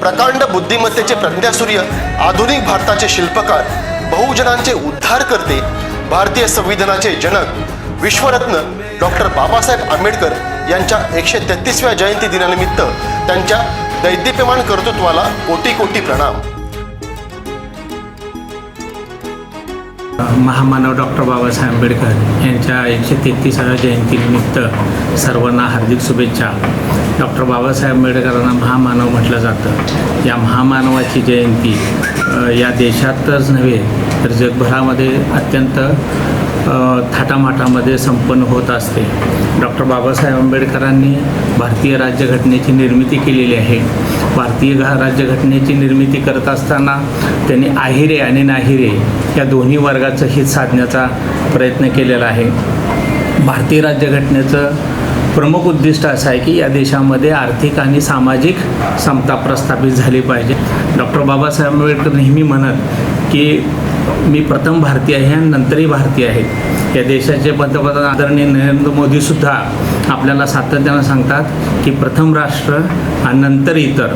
प्रकांड बुद्धिमत्तेचे प्रज्ञासूर्य आधुनिक भारताचे शिल्पकार बहुजनांचे उद्धार करते भारतीय संविधानाचे जनक विश्वरत्न डॉक्टर बाबासाहेब आंबेडकर यांच्या एकशे तेहतीसव्या जयंती दिनानिमित्त त्यांच्या दैदिप्यमान कर्तृत्वाला कोटी कोटी प्रणाम. महामानव डॉक्टर बाबासाहेब आंबेडकर यांच्या एकशे तेहतीसाव्या जयंतीनिमित्त सर्वांना हार्दिक शुभेच्छा. डॉक्टर बाबासाहेब आंबेडकरांना महामानव म्हटलं जातं. या महामानवाची जयंती या देशातच नव्हे तर जगभरामध्ये अत्यंत थाटामाटामध्ये संपन्न होत असते. डॉक्टर बाबासाहेब आंबेडकरांनी भारतीय राज्यघटनेची निर्मिती केलेली आहे. भारतीय राज्यघटनेची निर्मिती करत असताना त्यांनी आहिरे आणि नाहिरे या दोन्ही वर्गाचं हित साधण्याचा प्रयत्न केलेला आहे. भारतीय राज्यघटनेचं प्रमुख उद्दिष्ट असं आहे की या देशामध्ये आर्थिक आणि सामाजिक समता प्रस्थापित झाली पाहिजे. डॉक्टर बाबासाहेब आंबेडकर नेहमी म्हणत की मी प्रथम भारतीय आहे आणि नंतरही भारतीय आहे. या देशाचे पंतप्रधान आदरणीय नरेंद्र मोदीसुद्धा आपल्याला सातत्यानं सांगतात की प्रथम राष्ट्र आणि नंतर इतर.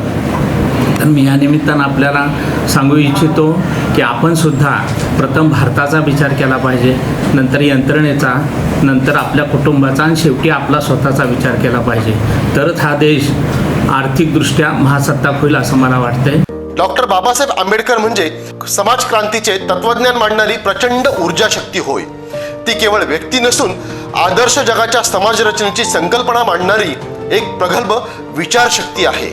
तर मी या निमित्तानं आपल्याला सांगू इच्छितो की आपण सुद्धा प्रथम भारताचा विचार केला पाहिजे नंतर यंत्रणेचा नंतर आपल्या कुटुंबाचा आणि शेवटी आपला स्वतःचा विचार केला पाहिजे. तरच हा देश आर्थिकदृष्ट्या महासत्ताक होईल असं मला वाटतंय. डॉक्टर बाबासाहेब आंबेडकर म्हणजे समाज क्रांतीचे तत्वज्ञान मांडणारी प्रचंड ऊर्जा शक्ती होय. ती केवळ व्यक्ती नसून आदर्श जगाच्या समाज रचनेची संकल्पना मांडणारी एक प्रगल्भ विचारशक्ती आहे.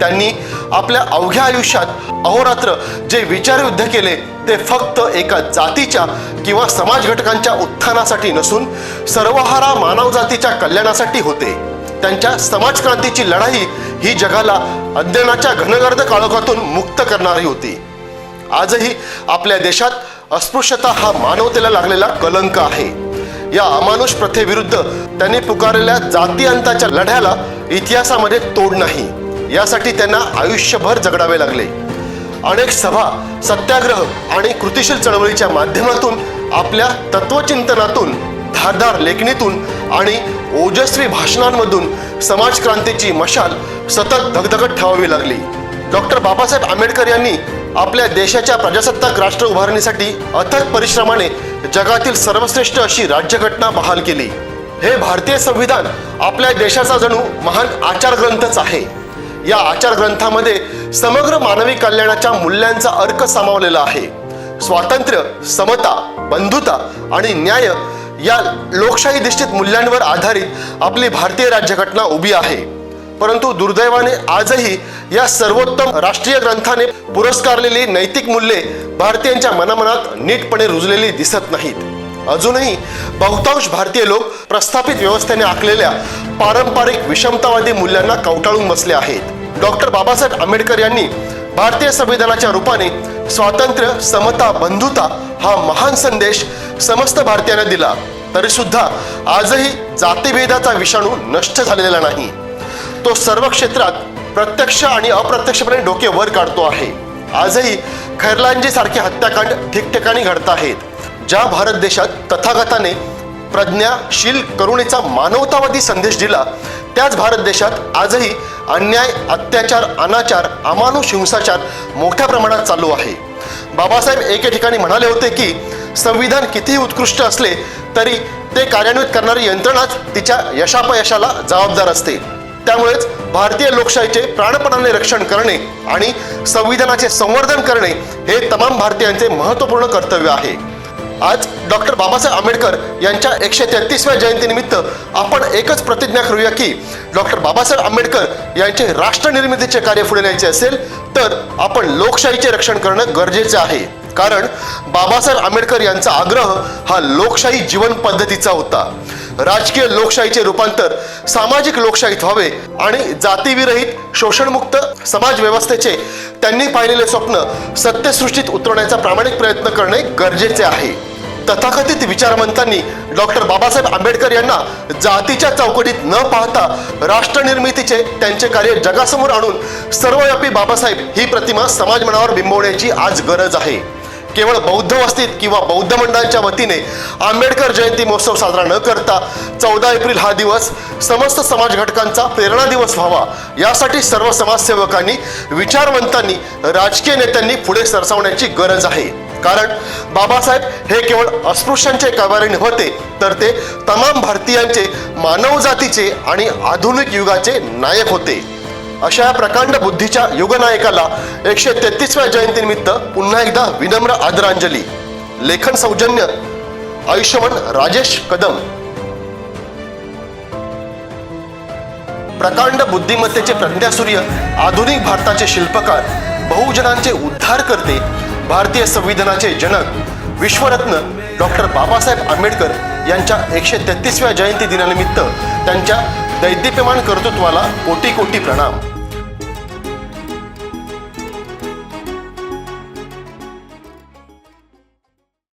त्यांनी आपल्या अवघ्या आयुष्यात अहोरात्र जे विचारयुद्ध केले ते फक्त एका जातीच्या किंवा समाज घटकांच्या उत्थानासाठी नसून सर्वहारा मानवजातीच्या कल्याणासाठी होते. त्यांच्या समाज क्रांतीची लढाई ही जगाला अज्ञानाच्या घनगर्द काळोखातून मुक्त करणारी होती. आजही आपल्या देशात अस्पृश्यता हा मानवतेला लागलेला कलंक आहे. या अमानुष प्रथेविरुद्ध त्यांनी पुकारलेल्या जातीअंताच्या लढ्याला इतिहासामध्ये तोड नाही. यासाठी त्यांना आयुष्यभर जगडावे लागले. अनेक सभा सत्याग्रह आणि कृतिशील चळवळीच्या माध्यमातून आपल्या तत्वचिंतनातून धारदार लेखणीतून आणि ओजस्वी भाषणांमधून समाजक्रांतीची मशाल सतत धगधगत ठेवावी लागली. डॉक्टर बाबासाहेब आंबेडकर यांनी आपल्या देशाच्या प्रजासत्ताक राष्ट्र उभारणीसाठी अथक परिश्रमाने जगातील सर्वश्रेष्ठ अशी राज्यघटना बहाल केली. हे भारतीय संविधान आपल्या देशाचा जणू महान आचार ग्रंथच आहे. या आचार ग्रंथामध्ये समग्र मानवी कल्याणाच्या मूल्यांचा अर्क सामावलेला आहे. स्वातंत्र्य समता बंधुता आणि न्याय या लोकशाही निश्चित मूल्यांवर आधारित आपली भारतीय राज्यघटना उभी आहे. परंतु दुर्दैवाने आजही या सर्वोत्तम राष्ट्रीय ग्रंथाने पुरस्कारलेली नैतिक मूल्ये भारतीयांच्या मनामनात नीटपणे रुजलेली दिसत नाहीत. अजूनही बहुतांश भारतीय लोक प्रस्थापित व्यवस्थेने आखलेल्या पारंपरिक विषमतावादी मूल्यांना कवटाळून बसले आहेत. डॉक्टर बाबासाहेब आंबेडकर यांनी भारतीय संविधानाच्या रूपाने स्वातंत्र्य समता बंधुता हा महान संदेश समस्त भारतीयांना दिला तरी सुद्धा आजही जातीभेदाचा विषाणू नष्ट झालेला नाही. तो सर्व क्षेत्रात प्रत्यक्ष आणि अप्रत्यक्षपणे डोके वर काढतो आहे. आजही खैरलांजी सारखे हत्याकांड ठिकठिकाणी घडत आहेत ज्या भारत देशात तथागताने प्रज्ञाशील करुणेचा मानवतावादी संदेश दिला त्याच भारत देशात आजही अन्याय अत्याचार अनाचार अमानुष हिंसाचार मोठ्या प्रमाणात चालू आहे. बाबासाहेब एके ठिकाणी म्हणाले होते की संविधान कितीही उत्कृष्ट असले तरी ते कार्यान्वित करणारी यंत्रणाच तिच्या यशापयशाला जबाबदार असते. त्यामुळेच भारतीय लोकशाहीचे प्राणपणाने रक्षण करणे आणि संविधानाचे संवर्धन करणे हे तमाम भारतीयांचे महत्त्वपूर्ण कर्तव्य आहे. आज डॉक्टर बाबासाहेब आंबेडकर यांच्या एकशे तेहतीसव्या जयंतीनिमित्त आपण एकच प्रतिज्ञा करूया की डॉक्टर बाबासाहेब आंबेडकर यांचे राष्ट्रनिर्मितीचे कार्य पुढे न्यायचे असेल तर आपण लोकशाहीचे रक्षण करणं गरजेचे आहे. कारण बाबासाहेब आंबेडकर यांचा आग्रह हा लोकशाही जीवन पद्धतीचा होता. राजकीय लोकशाहीचे रूपांतर सामाजिक लोकशाहीत व्हावे आणि जातीविरहित शोषणमुक्त समाज व्यवस्थेचे त्यांनी पाहिलेले स्वप्न सत्यसृष्टीत उतरवण्याचा प्रामाणिक प्रयत्न करणे गरजेचे आहे. तथाकथित विचारवंतांनी डॉक्टर बाबासाहेब आंबेडकर यांना जातीच्या चौकटीत न पाहता राष्ट्र निर्मितीचे त्यांचे कार्य जगासमोर आणून सर्वव्यापी बाबासाहेब ही प्रतिमा समाज मनावर बिंबवण्याची आज गरज आहे. केवळ बौद्ध वस्तीत किंवा बौद्ध मंडळांच्या वतीने आंबेडकर जयंती महोत्सव साजरा न करता चौदा एप्रिल हा दिवस समस्त समाज घटकांचा प्रेरणा दिवस व्हावा. यासाठी सर्व समाजसेवकांनी विचारवंतांनी राजकीय नेत्यांनी पुढे सरसावण्याची गरज आहे. कारण बाबासाहेब हे केवळ अस्पृश्यांचे काबारे नव्हते तर ते तमाम भारतीयांचे मानवजातीचे आणि आधुनिक युगाचे नायक होते. अशा या प्रकांड बुद्धीच्या युगनायकाला एकशे तेहतीसव्या जयंतीनिमित्त पुन्हा एकदा विनम्र आदरांजली. लेखन सौजन्य आयुष्यमान राजेश कदम. प्रकांड बुद्धिमत्तेचे प्रज्ञासूर्य आधुनिक भारताचे शिल्पकार बहुजनांचे उद्धार करते भारतीय संविधानाचे जनक विश्वरत्न डॉक्टर बाबासाहेब आंबेडकर यांच्या एकशे तेहतीसव्या जयंती दिनानिमित्त त्यांच्या दैदिप्यमान कर्तृत्वाला कोटी कोटी प्रणाम.